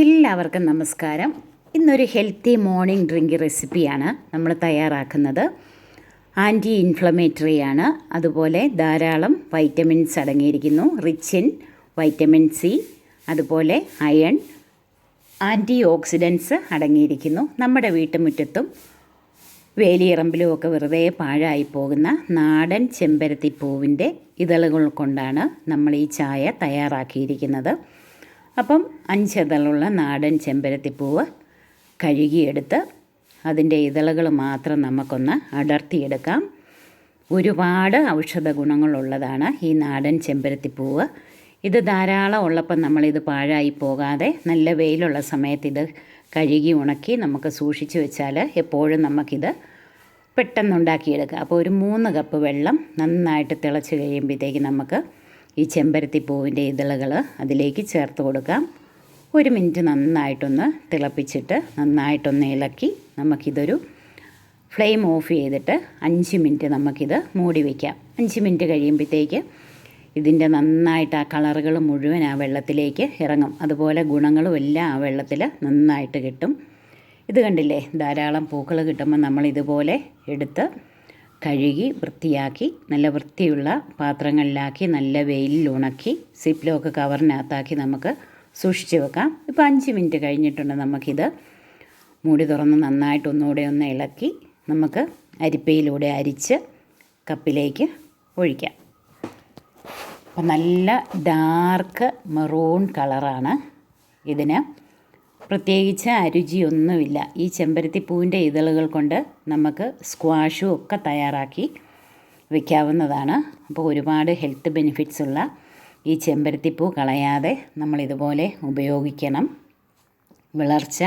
എല്ലാവർക്കും നമസ്കാരം. ഇന്നൊരു ഹെൽത്തി മോർണിംഗ് ഡ്രിങ്ക് റെസിപ്പിയാണ് നമ്മൾ തയ്യാറാക്കുന്നത്. ആന്റി ഇൻഫ്ലമേറ്ററി ആണ്. അതുപോലെ ധാരാളം വൈറ്റമിൻസ് അടങ്ങിയിരിക്കുന്നു. റിച്ച് ഇൻ വൈറ്റമിൻ സി അതുപോലെ അയൺ ആന്റി ഓക്സിഡൻസ് അടങ്ങിയിരിക്കുന്നു. നമ്മുടെ വീട്ടുമുറ്റത്തും വേലിയിറമ്പിലും ഒക്കെ വെറുതെ പാഴായി പോകുന്ന നാടൻ ചെമ്പരത്തിപ്പൂവിന്റെ ഇതളുകൾ കൊണ്ടാണ് നമ്മൾ ഈ ചായ തയ്യാറാക്കിയിരിക്കുന്നത്. അപ്പം അഞ്ചിതളുള്ള നാടൻ ചെമ്പരത്തിപ്പൂവ് കഴുകിയെടുത്ത് അതിന്റെ ഇതളകൾ മാത്രം നമുക്കൊന്ന് അടർത്തിയെടുക്കാം. ഒരുപാട് ഔഷധ ഗുണങ്ങളുള്ളതാണ് ഈ നാടൻ ചെമ്പരത്തിപ്പൂവ്. ഇത് ധാരാളം ഉള്ളപ്പം നമ്മളിത് പാഴായി പോകാതെ നല്ല വെയിലുള്ള സമയത്ത് ഇത് കഴുകി ഉണക്കി നമുക്ക് സൂക്ഷിച്ചു വെച്ചാൽ എപ്പോഴും നമുക്കിത് പെട്ടെന്ന് ഉണ്ടാക്കിയെടുക്കാം അപ്പോൾ ഒരു മൂന്ന് കപ്പ് വെള്ളം നന്നായിട്ട് തിളച്ച് കഴിയുമ്പോഴത്തേക്ക് നമുക്ക് ഈ ചെമ്പരത്തി പൂവിന്റെ ഇതളുകൾ അതിലേക്ക് ചേർത്ത് കൊടുക്കാം. ഒരു മിനിറ്റ് നന്നായിട്ടൊന്ന് തിളപ്പിച്ചിട്ട് നന്നായിട്ടൊന്ന് ഇളക്കി നമുക്കിതൊരു ഫ്ലെയിം ഓഫ് ചെയ്തിട്ട് അഞ്ച് മിനിറ്റ് നമുക്കിത് മൂടി വയ്ക്കാം അഞ്ച് മിനിറ്റ് കഴിയുമ്പോഴത്തേക്ക് ഇതിന്റെ നന്നായിട്ട് ആ കളറുകൾ മുഴുവൻ ആ വെള്ളത്തിലേക്ക് ഇറങ്ങും. അതുപോലെ ഗുണങ്ങളും എല്ലാം ആ വെള്ളത്തിൽ നന്നായിട്ട് കിട്ടും. ഇത് കണ്ടില്ലേ? ധാരാളം പൂക്കൾ കിട്ടുമ്പോൾ നമ്മൾ ഇതുപോലെ എടുത്ത് കഴുകി വൃത്തിയാക്കി നല്ല വൃത്തിയുള്ള പാത്രങ്ങളിലാക്കി നല്ല വെയിലിൽ ഉണക്കി സിപ്ലോക്ക് കവറിനകത്താക്കി നമുക്ക് സൂക്ഷിച്ച് വെക്കാം. ഇപ്പോൾ അഞ്ച് മിനിറ്റ് കഴിഞ്ഞിട്ടുണ്ട് നമുക്കിത്. മൂടി തുറന്ന് നന്നായിട്ട് ഒന്നുകൂടെ ഒന്ന് ഇളക്കി നമുക്ക് അരിപ്പയിലൂടെ അരിച്ച് കപ്പിലേക്ക് ഒഴിക്കാം. അപ്പം നല്ല ഡാർക്ക് മെറൂൺ കളറാണ് ഇതിന്. പ്രത്യേകിച്ച് അരുചിയൊന്നുമില്ല ഈ ചെമ്പരത്തിപ്പൂവിന്റെ ഇതളുകൾ കൊണ്ട് നമുക്ക് സ്ക്വാഷും ഒക്കെ തയ്യാറാക്കി വയ്ക്കാവുന്നതാണ് അപ്പോൾ ഒരുപാട് ഹെൽത്ത് ബെനിഫിറ്റ്സ് ഉള്ള ഈ ചെമ്പരത്തിപ്പൂ കളയാതെ നമ്മളിതുപോലെ ഉപയോഗിക്കണം. വിളർച്ച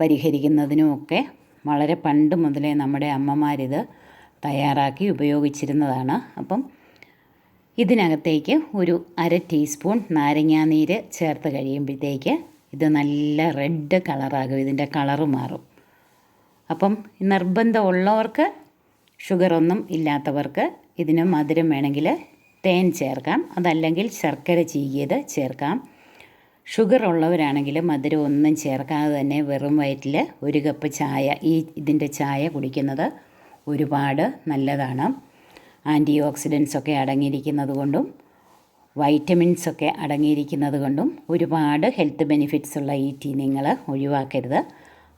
പരിഹരിക്കുന്നതിനുമൊക്കെ വളരെ പണ്ട് മുതലേ നമ്മുടെ അമ്മമാരിത് തയ്യാറാക്കി ഉപയോഗിച്ചിരുന്നതാണ്. അപ്പം ഇതിനകത്തേക്ക് ഒരു അര ടീസ്പൂൺ നാരങ്ങാനീര് ചേർത്ത് കഴിയുമ്പോഴത്തേക്ക് ഇത് നല്ല റെഡ് കളറാകും ഇതിന്റെ കളറ് മാറും. അപ്പം നിർബന്ധമുള്ളവർക്ക് ഷുഗറൊന്നും ഇല്ലാത്തവർക്ക് ഇതിന് മധുരം വേണമെങ്കിൽ തേൻ ചേർക്കാം അതല്ലെങ്കിൽ ശർക്കര ചീകിയത് ചേർക്കാം. ഷുഗർ ഉള്ളവരാണെങ്കിൽ മധുരം ഒന്നും ചേർക്കാതെ തന്നെ വെറും വയറ്റിൽ ഒരു കപ്പ് ചായ ഈ ഇതിന്റെ ചായ കുടിക്കുന്നത് ഒരുപാട് നല്ലതാണ്. ആന്റി ഓക്സിഡൻസ് ഒക്കെ അടങ്ങിയിരിക്കുന്നത് കൊണ്ടും വൈറ്റമിൻസ് ഒക്കെ അടങ്ങിയിരിക്കുന്നത് കൊണ്ടും ഒരുപാട് ഹെൽത്ത് ബെനിഫിറ്റ്സ് ഉള്ള ഈ ടീ നിങ്ങൾ ഒഴിവാക്കരുത്.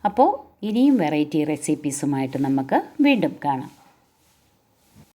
അപ്പോൾ ഇനിയും വെറൈറ്റി റെസിപ്പീസുമായിട്ട് നമുക്ക് വീണ്ടും കാണാം.